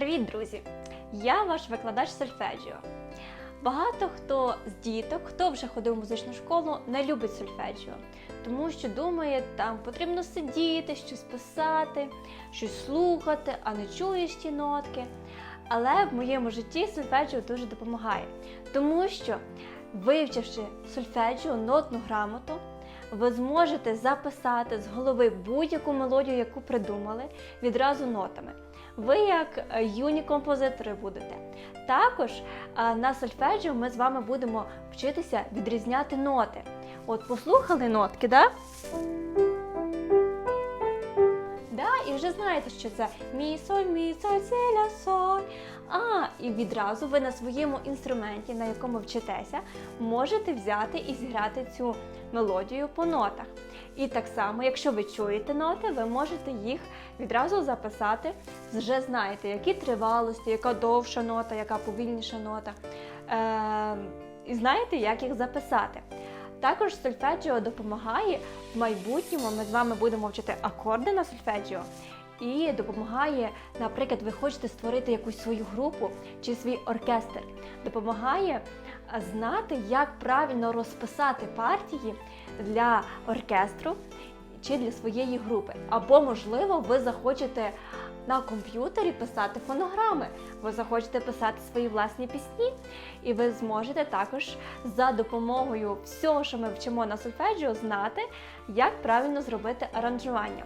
Привіт, друзі! Я ваш викладач сольфеджіо. Багато хто з діток, хто вже ходив в музичну школу, не любить сольфеджіо, тому що думає, там потрібно сидіти, щось писати, щось слухати, а не чуєш ті нотки. Але в моєму житті сольфеджіо дуже допомагає, тому що, вивчивши сольфеджіо, нотну грамоту, ви зможете записати з голови будь-яку мелодію, яку придумали, відразу нотами. Ви як е, юні композитори будете. Також е, на сольфеджіо ми з вами будемо вчитися відрізняти ноти. От послухали нотки, так? Да, і вже знаєте, що це мі, соль, мі, соль, си, ля, соль. А, і відразу ви на своєму інструменті, на якому вчитеся, можете взяти і зіграти цю мелодію по нотах. І так само, якщо ви чуєте ноти, ви можете їх відразу записати. Вже знаєте, які тривалості, яка довша нота, яка повільніша нота. Е, і знаєте, як їх записати. Також сольфеджіо допомагає в майбутньому. Ми з вами будемо вчити акорди на сольфеджіо. І допомагає, наприклад, ви хочете створити якусь свою групу чи свій оркестр. Допомагає знати, як правильно розписати партії для оркестру чи для своєї групи. Або, можливо, ви захочете на комп'ютері писати фонограми, ви захочете писати свої власні пісні, і ви зможете також за допомогою всього, що ми вчимо на сольфеджіо, знати, як правильно зробити аранжування.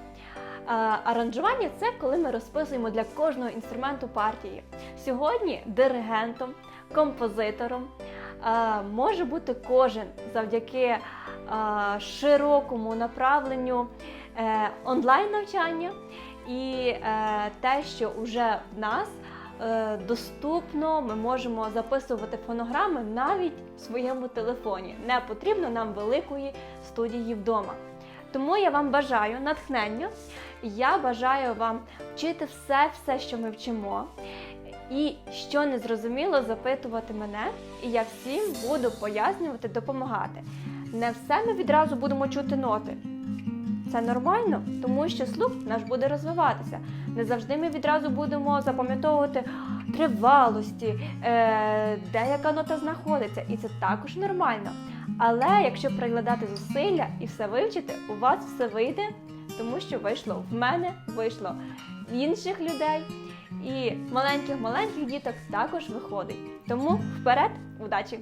Аранжування це коли ми розписуємо для кожного інструменту партії. Сьогодні диригентом, композитором може бути кожен завдяки широкому направленню е, онлайн-навчання і е, те, що вже в нас е, доступно, ми можемо записувати фонограми навіть в своєму телефоні. Не потрібно нам великої студії вдома. Тому я вам бажаю натхнення. Я бажаю вам вчити все, все, що ми вчимо. І що не зрозуміло, запитувати мене, і я всім буду пояснювати, допомагати. Не все ми відразу будемо чути ноти. Це нормально, тому що слух наш буде розвиватися. Не завжди ми відразу будемо запам'ятовувати тривалості, е, де яка нота знаходиться, і це також нормально. Але якщо прикладати зусилля і все вивчити, у вас все вийде, тому що вийшло в мене, вийшло в інших людей, і маленьких-маленьких діток також виходить. Тому вперед, удачі!